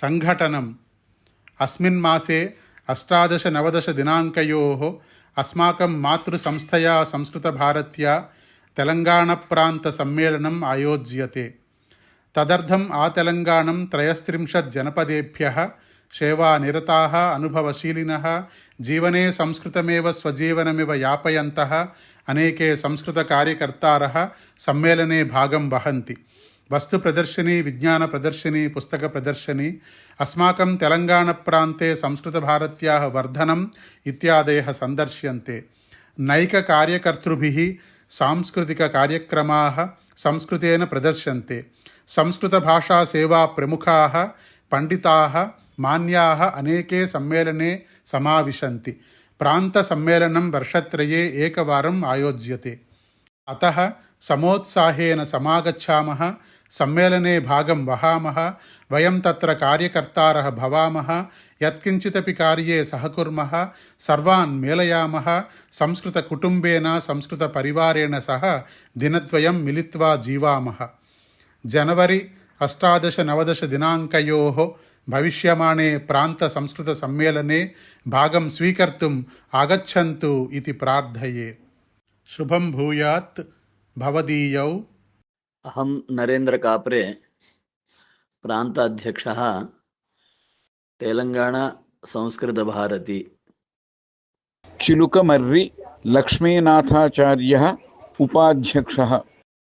सङ्घटनम् अस्मिन् मासे अष्टादशनवदशदिनाङ्कयोः अस्माकं मातृसंस्थया संस्कृतभारत्या तेलङ्गाणप्रान्तसम्मेलनम् आयोज्यते तदर्थम् आतेलङ्गाणं त्रयस्त्रिंशत् जनपदेभ्यः सेवानिरताः अनुभवशीलिनः जीवने संस्कृतमेव स्वजीवनमिव यापयन्तः अनेके संस्कृतकार्यकर्तारः सम्मेलने भागं वहन्ति వస్తు ప్రదర్శిని విజ్ఞాన ప్రదర్శిని పుస్తక ప్రదర్శిని అస్మాకం తెలంగాణ ప్రాంతే సంస్కృతభారత్యా వర్ధనం ఇత్యాదయ సందర్శ్యంతే. నైక కార్యకర్తృభి సాంస్కృతిక కార్యక్రమా సంస్కృతేన ప్రదర్శంతే సంస్కృతభాషాసేవా ప్రముఖా పండితా మాన్యా అనేకే సమ్మేళనే సమావిశంది ప్రాంత సమ్మేళనం వర్షత్రయే ఏకవారం ఆయోజ్యతే. అత సమోత్సాహేన సమాగచ్చామः सम्मेलने भागं वहामः वयं तत्र कार्यकर्तारः भवामः यत्किञ्चिदपि कार्ये सहकुर्मः सर्वान् मेलयामः संस्कृतकुटुम्बेन संस्कृतपरिवारेण सह दिनद्वयं मिलित्वा जीवामः जनवरि अष्टादशनवदशदिनाङ्कयोः भविष्यमाणे प्रान्तसंस्कृतसम्मेलने भागं स्वीकर्तुम् आगच्छन्तु इति प्रार्थये शुभं भूयात् भवदीयौ अहं नरेन्द्रकाप्रे प्रान्ताध्यक्षः भारती चिलुकमर्रि लक्ष्मीनाथाचार्य उपाध्यक्षः।